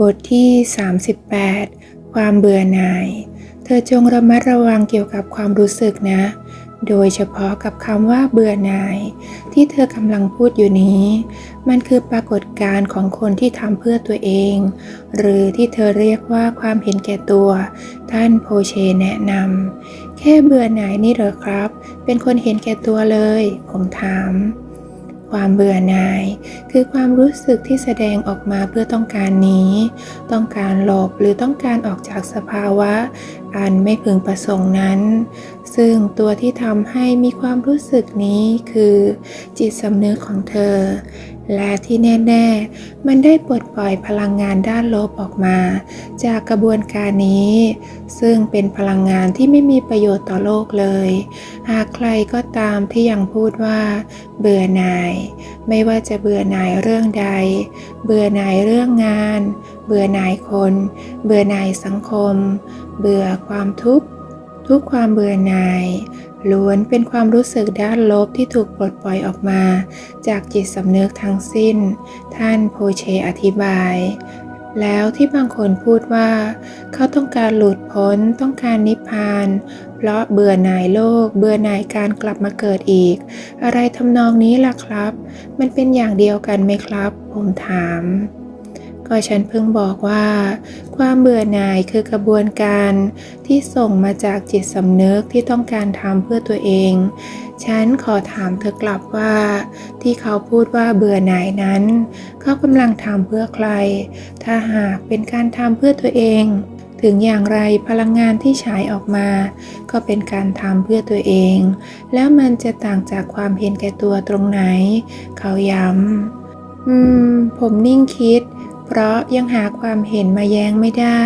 บทที่ 38 ความเบื่อหน่าย เธอจงระมัดระวังเกี่ยวกับความรู้สึกนะ โดยเฉพาะกับคำว่าเบื่อหน่าย ที่เธอกำลังพูดอยู่นี้ มันคือปรากฏการณ์ของคนที่ทำเพื่อตัวเอง หรือที่เธอเรียกว่าความเห็นแก่ตัว ท่านโพเชแนะนำแค่เบื่อหน่ายนี่เหรอครับ เป็นคนเห็นแก่ตัวเลย ผมถาม ความเบื่อหน่าย คือความรู้สึกที่แสดงออกมาเพื่อต้องการนี้ ต้องการหลบหรือต้องการออกจากสภาวะ อันไม่พึงประสงค์นั้น ซึ่งตัวที่ทำให้มีความรู้สึกนี้คือ จิตสำนึกของเธอ และที่แน่ ๆ มันได้ปลดปล่อยพลังงานด้านลบออกมา จากกระบวนการนี้ ซึ่งเป็นพลังงานที่ไม่มีประโยชน์ต่อโลกเลย หากใครก็ตามที่ยังพูดว่า เบื่อหน่าย ไม่ว่าจะเบื่อหน่ายเรื่องใด เบื่อหน่ายเรื่องงาน เบื่อหน่ายคน เบื่อหน่ายสังคม เบื่อความทุกข์ ทุกความเบื่อหน่ายล้วนเป็นความรู้สึกด้านลบที่ถูกปลดปล่อยออกมา จากจิตสำนึกทั้งสิ้น ท่านโพเชอธิบาย แล้วที่บางคนพูดว่า เขาต้องการหลุดพ้นต้องการนิพพาน เพราะเบื่อหน่ายโลก เบื่อหน่ายการกลับมาเกิดอีก อะไรทำนองนี้ล่ะครับ มันเป็นอย่างเดียวกันไหมครับ ผมถาม ก็ฉันเพิ่งบอกว่า ความเบื่อหน่ายคือกระบวนการที่ส่งมาจากจิตสำนึกที่ต้องการทำเพื่อตัวเอง ฉันขอถามเธอกลับว่า ที่เขาพูดว่าเบื่อหน่ายนั้น เขากำลังทำเพื่อใคร ถ้าหากเป็นการทำเพื่อตัวเอง ถึงอย่างไรพลังงานที่ฉายออกมา ก็เป็นการทำเพื่อตัวเอง แล้วมันจะต่างจากความเห็นแก่ตัวตรงไหน เขาย้ำอืม ผมนิ่งคิด เพราะยังหาความเห็นมาแย้งไม่ได้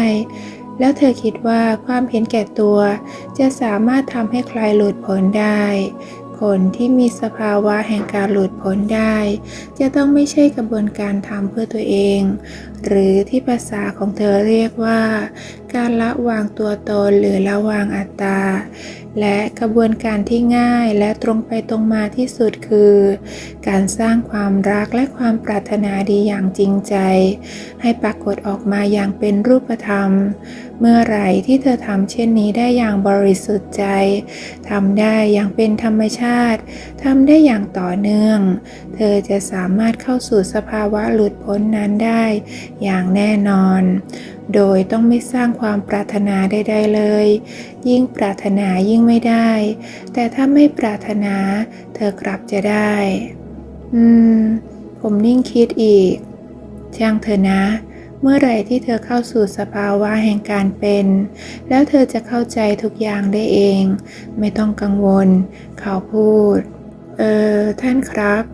แล้วเธอคิดว่าความเห็นแก่ตัว จะสามารถทำให้ใครหลุดพ้นได้ คนที่มีสภาวะแห่งการหลุดพ้นได้ จะต้องไม่ใช่กระบวนการทำเพื่อตัวเอง หรือที่ภาษาของเธอเรียกว่า การละวางตัวตนหรือละวางอัตตา และกระบวนการที่ง่ายและตรงไปตรงมาที่สุดคือ การสร้างความรักและความปรารถนาดีอย่างจริงใจ ให้ปรากฏออกมาอย่างเป็นรูปธรรม เมื่อไหร่ที่เธอทำเช่นนี้ได้อย่างบริสุทธิ์ใจทำได้อย่างเป็นธรรมชาติทำได้อย่างต่อเนื่อง เธอจะสามารถเข้าสู่สภาวะหลุดพ้นนั้นได้ อย่างแน่นอน โดยต้องไม่สร้างความปรารถนาใดๆเลย ยิ่งปรารถนายิ่งไม่ได้ แต่ถ้าไม่ปรารถนา เธอกลับจะได้ อืม ผมนิ่งคิดอีก ช่างเธอนะ เมื่อไหร่ที่เธอเข้าสู่สภาวะแห่งการเป็น แล้วเธอจะเข้าใจทุกอย่างได้เอง ไม่ต้องกังวล เขาพูด เออ ท่านครับ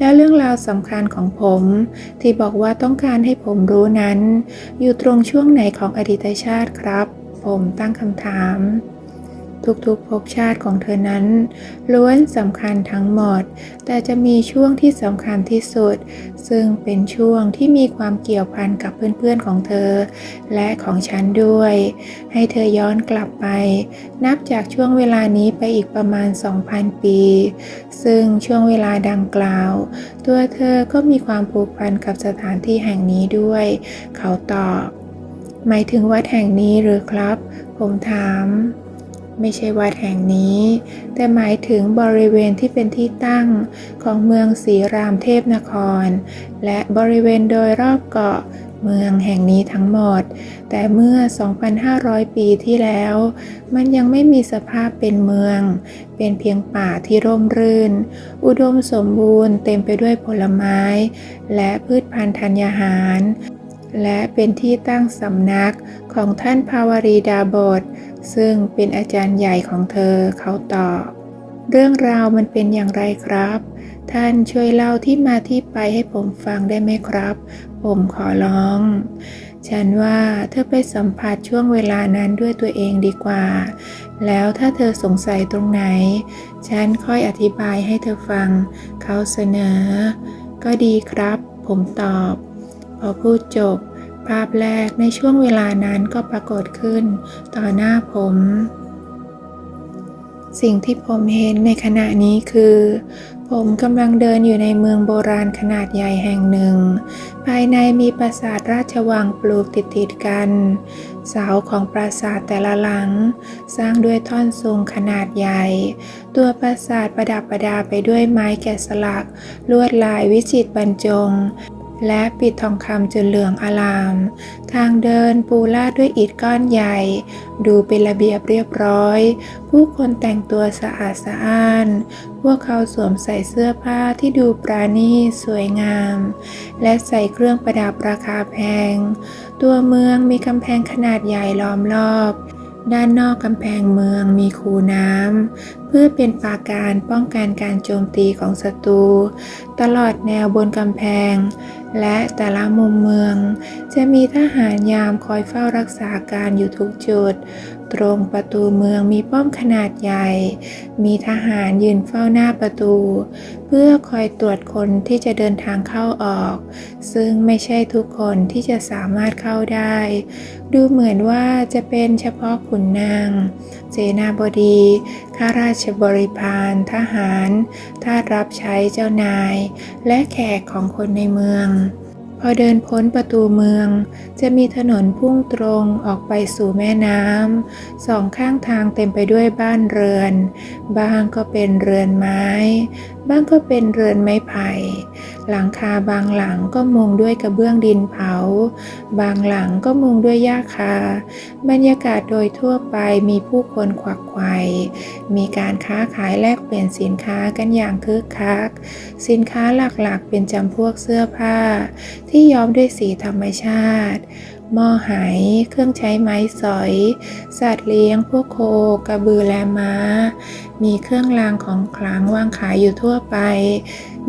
แล้วเรื่องราวสำคัญของผม ที่บอกว่าต้องการให้ผมรู้นั้น อยู่ตรงช่วงไหนของอดีตชาติครับ ผมตั้งคำถาม ทุกๆภพชาติของเธอนั้น ล้วนสำคัญทั้งหมด แต่จะมีช่วงที่สำคัญที่สุด ซึ่งเป็นช่วงที่มีความเกี่ยวพันกับเพื่อนๆของเธอ และของฉันด้วย ให้เธอย้อนกลับไป นับจากช่วงเวลานี้ไปอีกประมาณ 2,000 ปี ซึ่งช่วงเวลาดังกล่าว ตัวเธอก็มีความผูกพันกับสถานที่แห่งนี้ด้วย เขาตอบ หมายถึงวัดแห่งนี้หรือครับ ผมถาม ไม่ใช่วัดแห่งนี้ แต่หมายถึงบริเวณที่เป็นที่ตั้งของเมืองศรีรามเทพนคร และบริเวณโดยรอบเกาะเมืองแห่งนี้ทั้งหมด แต่เมื่อ 2,500 ปีที่แล้ว มันยังไม่มีสภาพเป็นเมือง เป็นเพียงป่าที่ร่มรื่น อุดมสมบูรณ์เต็มไปด้วยผลไม้ และพืชพันธุ์ธัญญาหาร และเป็นที่ตั้งสำนักของท่านภาวรีดาบท ซึ่งเป็นอาจารย์ใหญ่ของเธอเขาตอบ เรื่องราวมันเป็นอย่างไรครับ ท่านช่วยเล่าที่มาที่ไปให้ผมฟังได้ไหมครับ ผมขอร้อง ฉันว่าเธอไปสัมผัสช่วงเวลานั้นด้วยตัวเองดีกว่า แล้วถ้าเธอสงสัยตรงไหน ฉันค่อยอธิบายให้เธอฟัง เขาเสนอ ก็ดีครับ ผมตอบ พอพูดจบ ภาพแรกในช่วงเวลานั้นก็ปรากฏขึ้น ต่อหน้าผม สิ่งที่ผมเห็นในขณะนี้คือ ผมกำลังเดินอยู่ในเมืองโบราณขนาดใหญ่แห่งหนึ่ง ภายในมีปราสาทราชวังปลูกติดติดๆกัน เสาของปราสาทแต่ละหลัง สร้างด้วยท่อนสูงขนาดใหญ่ ตัวปราสาทประดับประดาไปด้วยไม้แกะสลัก ลวดลายวิจิตรบรรจง และปิดทองคำจนเหลืองอลาม ทางเดินปูลาดด้วยอิฐก้อนใหญ่ ดูเป็นระเบียบเรียบร้อย ผู้คนแต่งตัวสะอาดสะอ้าน พวกเขาสวมใส่เสื้อผ้าที่ดูปราณีตสวยงาม และใส่เครื่องประดับราคาแพง ตัวเมืองมีกำแพงขนาดใหญ่ล้อมรอบ ด้านนอกกำแพงเมืองมีคูน้ำ เพื่อเป็นปราการป้องกันการโจมตีของศัตรู ตลอดแนวบนกำแพง และแต่ละมุมเมือง จะมีทหารยามคอยเฝ้ารักษาการอยู่ทุกจุด ตรงประตูเมืองมีป้อมขนาดใหญ่ มีทหารยืนเฝ้าหน้าประตู เพื่อคอยตรวจคนที่จะเดินทางเข้าออก ซึ่งไม่ใช่ทุกคนที่จะสามารถเข้าได้ ดูเหมือนว่าจะเป็นเฉพาะขุนนาง เสนาบดี ข้าราชบริพาร ทหาร ทาสรับใช้เจ้านาย และแขกของคนในเมือง พอเดินพ้นประตูเมือง จะมีถนนพุ่งตรงออกไปสู่แม่น้ำสองข้างทางเต็มไปด้วยบ้านเรือน บ้างก็เป็นเรือนไม้ บ้างก็เป็นเรือนไม้ไผ่ หลังคาบางหลังก็มุงด้วยกระเบื้องดินเผา บางหลังก็มุงด้วยหญ้าคา บรรยากาศโดยทั่วไปมีผู้คนขวักไขว่มีการค้าขายแลกเปลี่ยนสินค้ากันอย่างคึกคัก สินค้าหลักๆ เป็นจำพวกเสื้อผ้า ที่ย้อมด้วยสีธรรมชาติหม้อหาย เครื่องใช้ไม้สอย สัตว์เลี้ยง พวกโค กระบือและม้า มีเครื่องรางของขลังวางขายอยู่ทั่วไป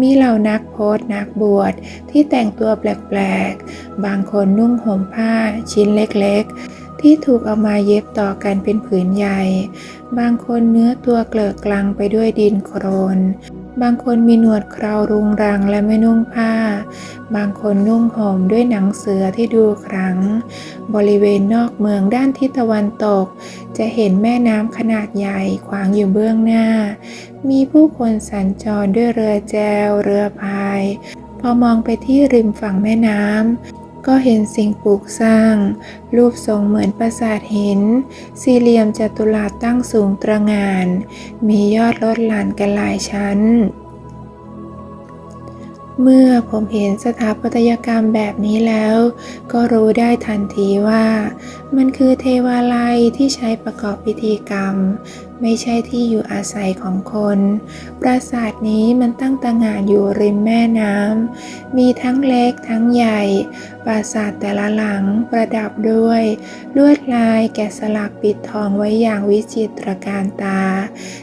มีเหล่านักโพสต์นักบวชที่แต่งตัวแปลกๆ บางคนนุ่งห่มผ้าชิ้นเล็กๆ ที่ถูกเอามาเย็บต่อกันเป็นผืนใหญ่ บางคนเนื้อตัวเกลอะกลังไปด้วยดินโครน บางคนมีหนวดเครารุงรังและไม่นุ่งผ้า บางคนนุ่งห่มด้วยหนังเสือที่ดูขลังบริเวณนอกเมืองด้านทิศตะวันตก จะเห็นแม่น้ำขนาดใหญ่ขวางอยู่เบื้องหน้า มีผู้คนสัญจรด้วยเรือแจว เรือพาย พอมองไปที่ริมฝั่งแม่น้ำก็เห็นสิ่งปลูกสร้าง รูปทรงเหมือนปราสาทหิน สี่เหลี่ยมจัตุรัสตั้งสูงตระงาน มียอดลดหลั่นกันหลายชั้น เมื่อผมเห็นสถาปัตยกรรมแบบนี้แล้ว ก็รู้ได้ทันทีว่า มันคือเทวาลัยที่ใช้ประกอบพิธีกรรม ไม่ใช่ที่อยู่อาศัยของคน ปราสาทนี้มันตั้งตระหง่านอยู่ริมแม่น้ำ มีทั้งเล็กทั้งใหญ่ ปราสาทแต่ละหลังประดับด้วย ลวดลายแกะสลักปิดทองไว้อย่างวิจิตรการตา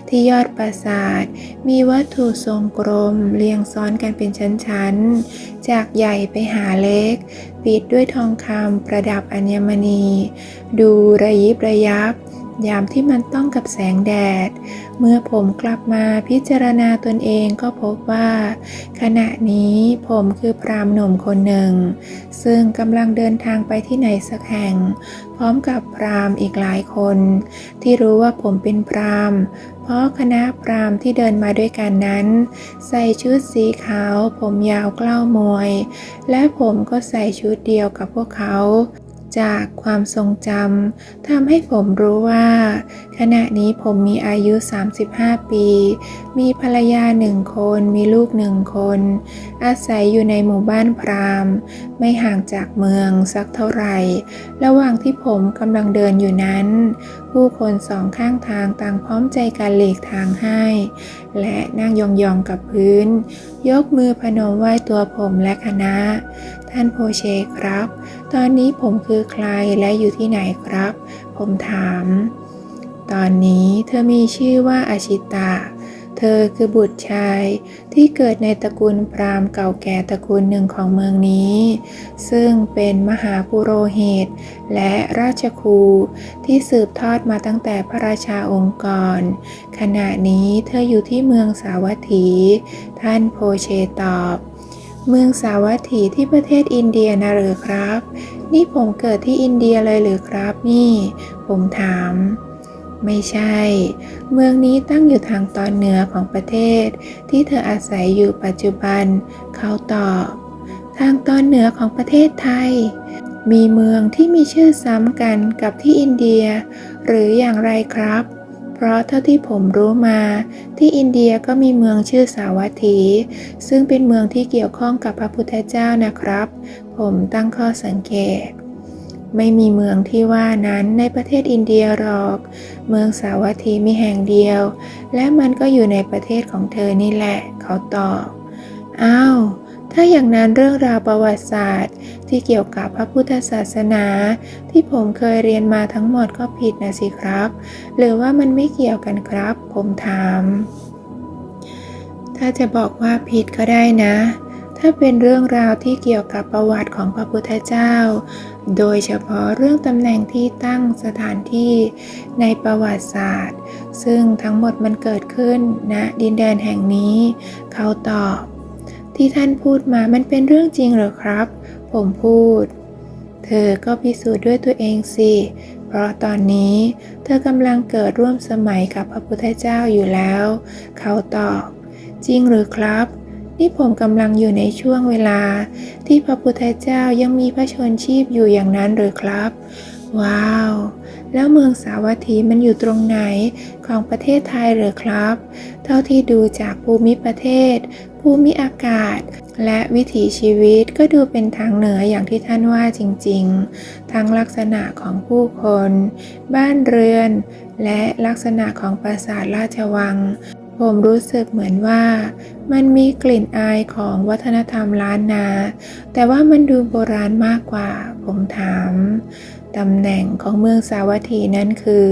ที่ยอดปราสาท มีวัตถุทรงกลมเรียงซ้อนกันเป็นชั้นๆ จากใหญ่ไปหาเล็ก ปิดด้วยทองคำประดับอัญมณี ดูระยิบระยับ ยามที่มันต้องกับแสงแดด เมื่อผมกลับมาพิจารณาตนเองก็พบว่า ขณะนี้ผมคือพรามหนุ่มคนหนึ่ง ซึ่งกำลังเดินทางไปที่ไหนสักแห่ง พร้อมกับพรามอีกหลายคน ที่รู้ว่าผมเป็นพรามเพราะคณะพรามที่เดินมาด้วยกันนั้น ใส่ชุดสีขาว ผมยาวเกล้ามวย และผมก็ใส่ชุดเดียวกับพวกเขา จากความทรงจำทำให้ผมรู้ว่า ขณะนี้ผมมีอายุ 35 ปี มีภรรยาหนึ่งคน มีลูกหนึ่งคน อาศัยอยู่ในหมู่บ้านพราหมณ์ ไม่ห่างจากเมืองสักเท่าไหร่ ระหว่างที่ผมกำลังเดินอยู่นั้น ผู้คนสองข้างทางต่างพร้อมใจกันหลีกทางให้ และนั่งยองๆกับพื้น ยกมือพนมไหว้ตัวผมและคณะ ท่านโพเชครับ ตอนนี้ผมคือใครและอยู่ที่ไหนครับ ผมถาม ตอนนี้เธอมีชื่อว่าอาชิตะ เธอคือบุตรชายที่เกิดในตระกูลพราหมณ์เก่าแก่ตระกูลหนึ่งของเมืองนี้ ซึ่งเป็นมหาปุโรหิตและราชครูที่สืบทอดมาตั้งแต่พระราชาองค์ก่อนขณะนี้เธออยู่ที่เมืองสาวัตถี ท่านโพเชตอบ เมืองสาวัตถีที่ประเทศอินเดียนะหรือครับ นี่ผมเกิดที่อินเดียเลยหรือครับนี่ ผมถาม ไม่ใช่ เมืองนี้ตั้งอยู่ทางตอนเหนือของประเทศ ที่เธออาศัยอยู่ปัจจุบัน เขาตอบ ทางตอนเหนือของประเทศไทย มีเมืองที่มีชื่อซ้ำกันกับที่อินเดีย หรืออย่างไรครับ เพราะเท่าที่ผมรู้มา ที่อินเดียก็มีเมืองชื่อสาวัตถี ซึ่งเป็นเมืองที่เกี่ยวข้องกับพระพุทธเจ้านะครับ ผมตั้งข้อสังเกต ไม่มีเมืองที่ว่านั้นในประเทศอินเดียหรอก เมืองสาวัตถีมีแห่งเดียว และมันก็อยู่ในประเทศของเธอนี่แหละ เขาตอบ อ้าว ถ้าอย่างนั้นเรื่องราวประวัติศาสตร์ ที่เกี่ยวกับพระพุทธศาสนา ที่ผมเคยเรียนมาทั้งหมดก็ผิดนะสิครับ หรือว่ามันไม่เกี่ยวกันครับ ผมถาม ถ้าจะบอกว่าผิดก็ได้นะ ถ้าเป็นเรื่องราวที่เกี่ยวกับประวัติของพระพุทธเจ้า โดยเฉพาะเรื่องตำแหน่งที่ตั้งสถานที่ในประวัติศาสตร์ ซึ่งทั้งหมดมันเกิดขึ้นณนะดินแดนแห่งนี้ เขาตอบ ที่ท่านพูดมามันเป็นเรื่องจริงหรอครับ ผมพูด เธอก็พิสูจน์ด้วยตัวเองสิ เพราะตอนนี้เธอกำลังเกิดร่วมสมัยกับพระพุทธเจ้าอยู่แล้ว เขาตอบ จริงหรือครับ นี่ผมกำลังอยู่ในช่วงเวลา ที่พระพุทธเจ้ายังมีพระชนชีพอยู่อย่างนั้นหรือครับ ว้าว แล้วเมืองสาวัตถีมันอยู่ตรงไหนของประเทศไทยหรือครับ เท่าที่ดูจากภูมิประเทศ ภูมิอากาศ และวิถีชีวิตก็ดูเป็นทางเหนืออย่างที่ท่านว่าจริงๆ ทั้งลักษณะของผู้คน บ้านเรือน และลักษณะของปราสาทราชวัง ผมรู้สึกเหมือนว่า มันมีกลิ่นอายของวัฒนธรรมล้านนา แต่ว่ามันดูโบราณมากกว่า ผมถามตำแหน่งของเมืองสาวัตถีนั้นคือ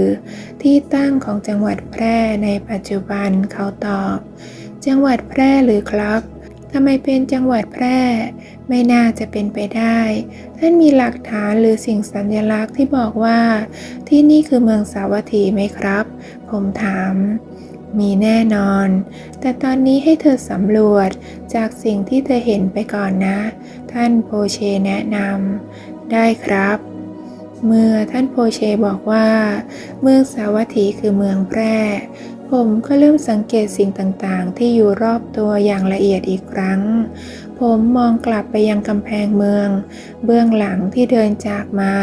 ที่ตั้งของจังหวัดแพร่ในปัจจุบันเขาตอบ จังหวัดแพร่หรือครับทำไมเป็นจังหวัดแพร่ ไม่น่าจะเป็นไปได้ ท่านมีหลักฐานหรือสิ่งสัญลักษณ์ที่บอกว่า ที่นี่คือเมืองสาวัตถีไหมครับ ผมถาม มีแน่นอน แต่ตอนนี้ให้เธอสำรวจจากสิ่งที่เธอเห็นไปก่อนนะ ท่านโพเชแนะนำได้ครับเมื่อท่านโพเชบอกว่า เมืองสาวัตถีคือเมืองแพร่ ผมก็เริ่มสังเกตสิ่งต่างๆ ที่อยู่รอบตัวอย่างละเอียดอีกครั้ง ผมมองกลับไปยังกำแพงเมือง เบื้องหลังที่เดินจากมา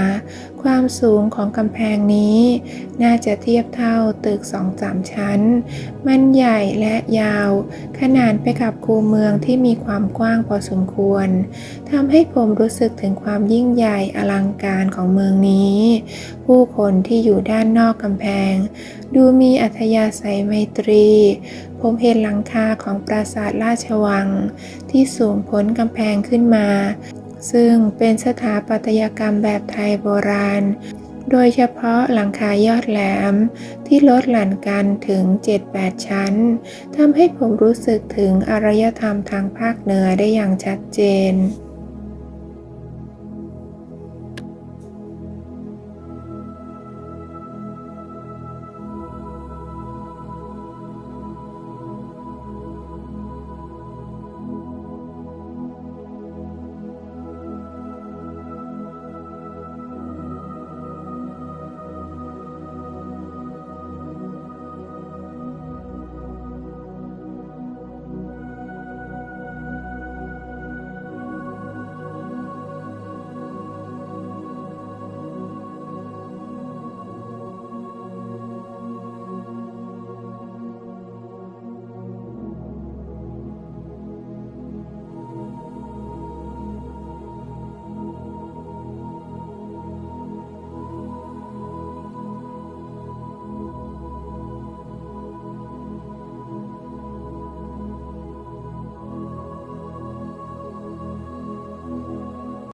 ความสูงของกำแพงนี้ น่าจะเทียบเท่าตึกสองสามชั้น มันใหญ่และยาว ขนานไปกับคูเมืองที่มีความกว้างพอสมควรทำให้ผมรู้สึกถึงความยิ่งใหญ่อลังการของเมืองนี้ ผู้คนที่อยู่ด้านนอกกำแพง ดูมีอัธยาศัยไมตรี ผมเห็นหลังคาของปราสาทราชวัง ที่สูงพ้นกำแพงขึ้นมา ซึ่งเป็นสถาปัตยกรรมแบบไทยโบราณ โดยเฉพาะหลังคายอดแหลมที่ลดหลั่นกันถึง 7-8 ชั้นทำให้ผมรู้สึกถึงอารยธรรมทางภาคเหนือได้อย่างชัดเจน